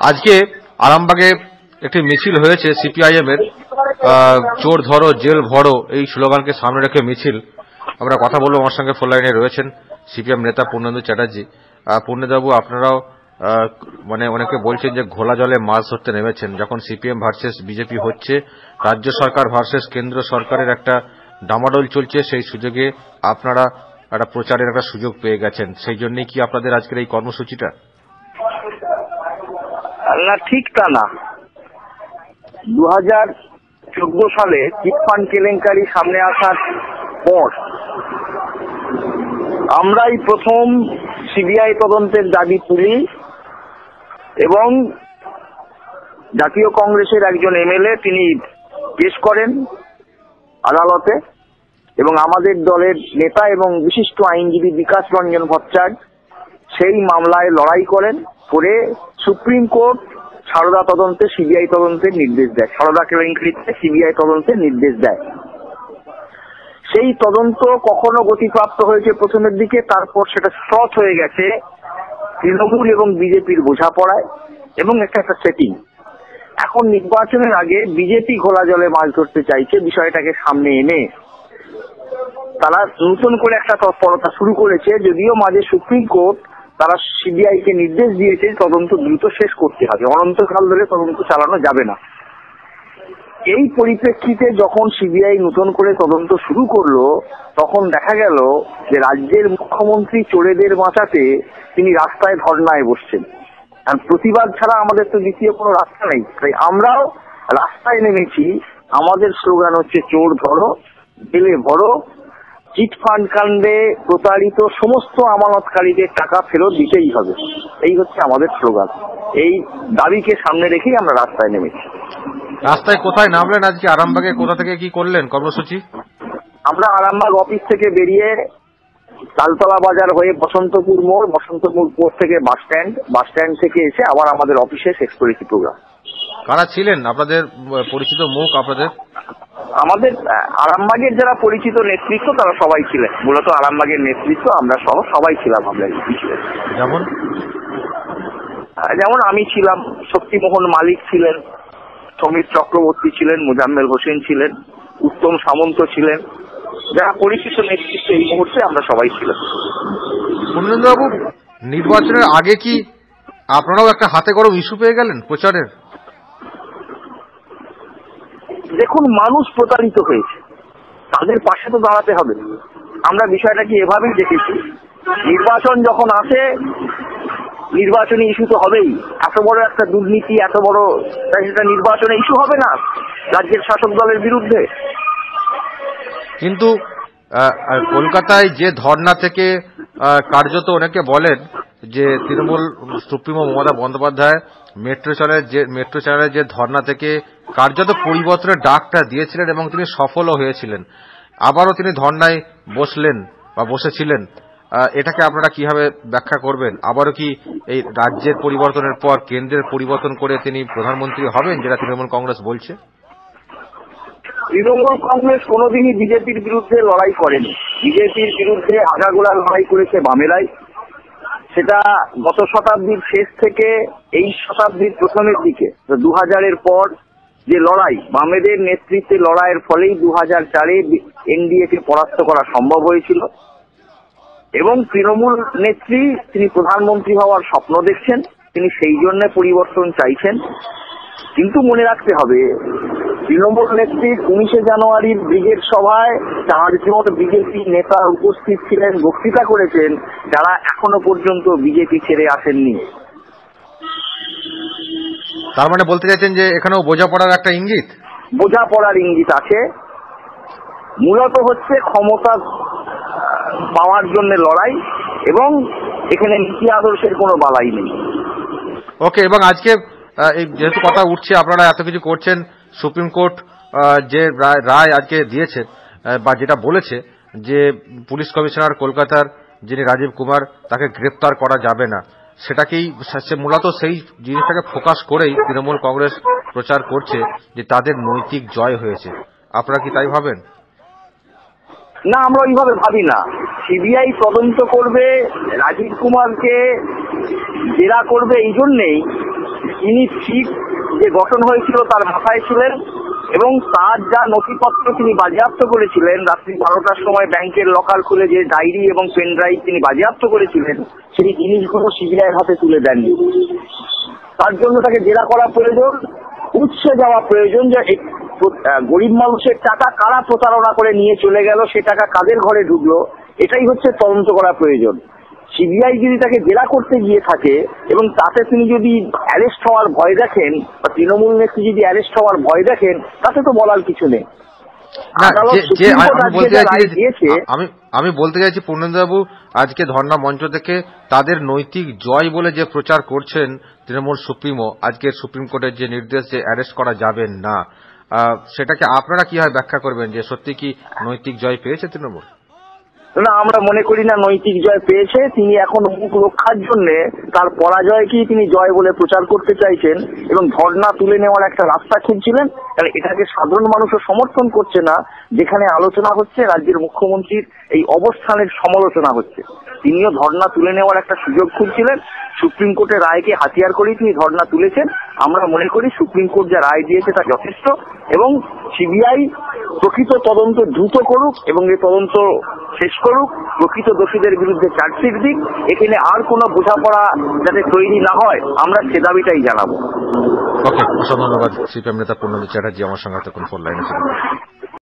আজকে আরামবাগে একটি মিছিল হয়েছে সিপিআইএম এর চোর ধরো জেল ভরো এই স্লোগানকে সামনে রেখে মিছিল। আমরা কথা বলব আমার সঙ্গে ফোন লাইনে রয়েছেন সিপিএম নেতা পূর্ণেন্দু চ্যাটার্জি। আহ, পূর্ণেন্দুবাবু আপনারাও মানে অনেকে বলছেন যে ঘোলা জলে মাছ ধরতে নেমেছেন। যখন সিপিএম ভার্সেস বিজেপি হচ্ছে রাজ্য সরকার ভার্সেস কেন্দ্র সরকারের একটা ডামাডোল চলছে। সেই সুযোগে আপনারা একটা প্রচারের একটা সুযোগ পেয়ে গেছেন। সেই জন্যই কি আপনাদের আজকের এই কর্মসূচিটা? না ঠিক তা না। দু হাজার চোদ্দ সালে চিটফান্ড কেলেঙ্কারি সামনে আসার পর আমরাই প্রথম সিবিআই তদন্তের দাবি তুলি এবং জাতীয় কংগ্রেসের একজন এমএলএ তিনি পেশ করেন আদালতে। এবং আমাদের দলের নেতা এবং বিশিষ্ট আইনজীবী বিকাশ রঞ্জন ভট্টাচার্য সেই মামলায় লড়াই করেন করে সুপ্রিম কোর্ট সারদা তদন্তে, সিবিআই তদন্তের নির্দেশ দেয়। সারদা কেলেঙ্কারিতে সিবিআই তদন্তের নির্দেশ দেয়। সেই তদন্ত কখনো গতিপ্রাপ্ত হয়েছে প্রথমের দিকে, তারপর সেটা শ্রট হয়ে গেছে তৃণমূল এবং বিজেপির বোঝাপড়ায় এবং একটা একটা সেটিং এখন নির্বাচনের আগে বিজেপি ঘোলা জলে মাছ ধরতে চাইছে, বিষয়টাকে সামনে এনে তারা নতুন করে একটা তৎপরতা শুরু করেছে, যদিও মাঝে সুপ্রিম কোর্ট তারা সিবিআই কে নির্দেশ দিয়েছে তদন্ত দ্রুত শেষ করতে হবে। অনন্তকাল ধরে তদন্ত চালানো যাবে না। এই পরিপ্রেক্ষিতে যখন সিবিআই নতুন করে তদন্ত শুরু করল, তখন দেখা গেল যে রাজ্যের মুখ্যমন্ত্রী চোরেদের বাঁচাতে তিনি রাস্তায় ধর্নায় বসছেন। আর প্রতিবাদ ছাড়া আমাদের তো দ্বিতীয় কোনো রাস্তা নেই। তাই আমরাও রাস্তায় নেমেছি। আমাদের স্লোগান হচ্ছে, চোর ধরো জেলে ভরো চিট ফান্ড কাণ্ডে প্রতারিত সমস্ত আমানতকারীদের টাকা ফেরত দিতেই হবে। এই হচ্ছে আমাদের স্লোগান। এই দাবিকে সামনে রেখেই আমরা রাস্তায় নেমেছি। রাস্তায় কোথায় নামলেন আজকে? আরামবাগে কোথা থেকে কি করলেন কর্মসূচি? আমরা আরামবাগ অফিস থেকে বেরিয়ে তালতলা বাজার হয়ে বসন্তপুর মোড় বসন্তপুর মোড় থেকে বাস স্ট্যান্ড বাস স্ট্যান্ড থেকে এসে আবার আমাদের অফিসে শেষ করেছি প্রোগ্রাম কারা ছিলেন? আপনাদের পরিচিত মুখ আপনাদের? আমাদের আরামবাগের যারা পরিচিত নেতৃত্ব তারা সবাই ছিলেন। মূলত আরামবাগের নেতৃত্ব আমরা সহ সবাই ছিলাম আমরা যেমন? যেমন আমি ছিলাম শক্তিমোহন মালিক ছিলেন সমীর চক্রবর্তী ছিলেন মুজাম্মেল হোসেন ছিলেন উত্তম সামন্ত ছিলেন। যারা পরিচিত নেতৃত্ব এই মুহূর্তে আমরা সবাই ছিলাম। পূর্ণেন্দুবাবু নির্বাচনের আগে কি আপনারাও একটা হাতে গরম ইস্যু পেয়ে গেলেন প্রচারের? দেখুন মানুষ প্রতারিত হয়েছে, তাদের পাশে তো দাঁড়াতে হবে। আমরা বিষয়টাকে এভাবেই দেখেছি, নির্বাচন যখন আসে, নির্বাচনী ইস্যু তো হবেই। এত বড় একটা দুর্নীতি, এত বড় সেটা নির্বাচনে ইস্যু হবে না, রাজ্যের শাসক দলের বিরুদ্ধে। কিন্তু কলকাতায় যে ধর্না থেকে কার্যত অনেকে বলেন যে তৃণমূল সুপ্রিমো মমতা বন্দ্যোপাধ্যায় মেট্রো চ্যানেলের যে, মেট্রো চ্যানেলের যে ধর্না থেকে কার্যত পরিবর্তনের ডাকটা দিয়েছিলেন এবং তিনি সফলও হয়েছিলেন। আবারও তিনি ধর্নায় বসলেন বা বসেছিলেন। এটাকে আপনারা কীভাবে ব্যাখ্যা করবেন? আবারও কি এই রাজ্যের পরিবর্তনের পর কেন্দ্রের পরিবর্তন করে তিনি প্রধানমন্ত্রী হবেন যেটা তৃণমূল কংগ্রেস বলছে? তৃণমূল কংগ্রেস কোনোদিনই বিজেপির বিরুদ্ধে লড়াই করেনি। বিজেপির বিরুদ্ধে আগাগোড়া লড়াই করেছে বামেরাই। সেটা গত শতাব্দীর শেষ থেকে এই শতাব্দীর প্রথমের দিকে। দু হাজারের পর যে লড়াই, বামেদের নেতৃত্বে লড়াইয়ের ফলেই দু হাজার চারে এনডিএ কে পরাস্ত করা সম্ভব হয়েছিল। এবং তৃণমূল নেত্রী, তিনি প্রধানমন্ত্রী হওয়ার স্বপ্ন দেখছেন, তিনি সেই জন্য পরিবর্তন চাইছেন। কিন্তু মনে রাখতে হবে তৃণমূল নেত্রীর উনিশে জানুয়ারির ব্রিগেড সভায় চারজন বিজেপি নেতা উপস্থিত ছিলেন বক্তৃতা করেছেন যারা এখনও পর্যন্ত বিজেপি ছেড়ে আসেননি। তার মানে বলতে চাইছেন যে এখানেও বোঝাপড়ার একটা ইঙ্গিত? বোঝাপড়ার ইঙ্গিত আছে। মূলত হচ্ছে ক্ষমতা পাওয়ার জন্য লড়াই এবং এখানে নীতি আদর্শের কোনো বালাই নেই। ওকে এবং আজকে এই যেহেতু কথা উঠছে আপনারা এত কিছু করছেন সুপ্রিম কোর্ট যে রায়- আজকে দিয়েছে বা যেটা বলেছে, যে পুলিশ কমিশনার কলকাতার যিনি রাজীব কুমার, তাকে গ্রেপ্তার করা যাবে না। সেটাকেই মূলত সেই জিনিসটাকে ফোকাস করেই তৃণমূল কংগ্রেস প্রচার করছে, যে তাদের নৈতিক জয় হয়েছে। আপনারা কি তাই ভাবেন? না, আমরা ওইভাবে ভাবি না। সিবিআই তদন্ত করবে, রাজীব কুমারকে জেরা করবে, এই জন্যেই তিনি ঠিক যে গঠন হয়েছিল তার মাথায় ছিলেন এবং তার যা নথিপত্র তিনি বাজেয়াপ্ত করেছিলেন, রাত্রি বারোটার সময় ব্যাংকের লকার খুলে যে ডায়েরি এবং পেন ড্রাইভ তিনি বাজেয়াপ্ত করেছিলেন সেই জিনিসগুলো সিবিআইয়ের হাতে তুলে দেননি। তার জন্য তাকে জেরা করা প্রয়োজন, উৎসে যাওয়া প্রয়োজন যে গরিব মানুষের টাকা কারা প্রতারণা করে নিয়ে চলে গেল, সে টাকা কাদের ঘরে ঢুকলো, এটাই হচ্ছে তদন্ত করা প্রয়োজন। সিবিআই যদি তাকে জেরা করতে গিয়ে থাকে এবং তাতে তিনি যদি অ্যারেস্ট হওয়ার ভয় দেখেন বা তৃণমূল নেত্রী যদি অ্যারেস্ট হওয়ার ভয় দেখেন তাতে তো বলার কিছু নেই। আমি বলতে চাইছি পূর্ণেন্দ্রবাবু আজকে ধর্ণা মঞ্চ থেকে তাদের নৈতিক জয় বলে যে প্রচার করছেন তৃণমূল সুপ্রিমো আজকে সুপ্রিম কোর্টের যে নির্দেশ যে অ্যারেস্ট করা যাবে না। সেটাকে আপনারা কীভাবে ব্যাখ্যা করবেন যে সত্যি কি নৈতিক জয় পেয়েছে তৃণমূল? না, আমরা মনে করি না নৈতিক জয় পেয়েছে, তিনি এখন মুখ রক্ষার জন্য, তার পরাজয়কেই তিনি জয় বলে প্রচার করতে চাইছেন, এবং ধর্ণা তুলে নেওয়ার একটা রাস্তা খুঁজছিলেন কারণ এটাকে সাধারণ মানুষও সমর্থন করছে না, যেখানে আলোচনা হচ্ছে, রাজ্যের মুখ্যমন্ত্রীর এই অবস্থানের সমালোচনা হচ্ছে। তিনিও ধর্ণা তুলে নেওয়ার একটা সুযোগ খুঁজছিলেন, সুপ্রিম কোর্টের রায়কে হাতিয়ার করেই তিনি ধর্ণা তুলেছেন, আমরা মনে করি সুপ্রিম কোর্ট যা রায় দিয়েছে তা যথেষ্ট, এবং সিবিআই প্রকৃত তদন্ত দ্রুত করুক, এবং এই তদন্ত শেষ করুক, প্রকৃত দোষীদের বিরুদ্ধে চার্জশিট দিক, এখানে আর কোনো বোঝাপড়া যাতে তৈরি না হয়, আমরা সে দাবিটাই জানাব। ধন্যবাদ, সিপিএম নেতা পূর্ণ চ্যাটার্জি, আমার সঙ্গে ফোন লাইনে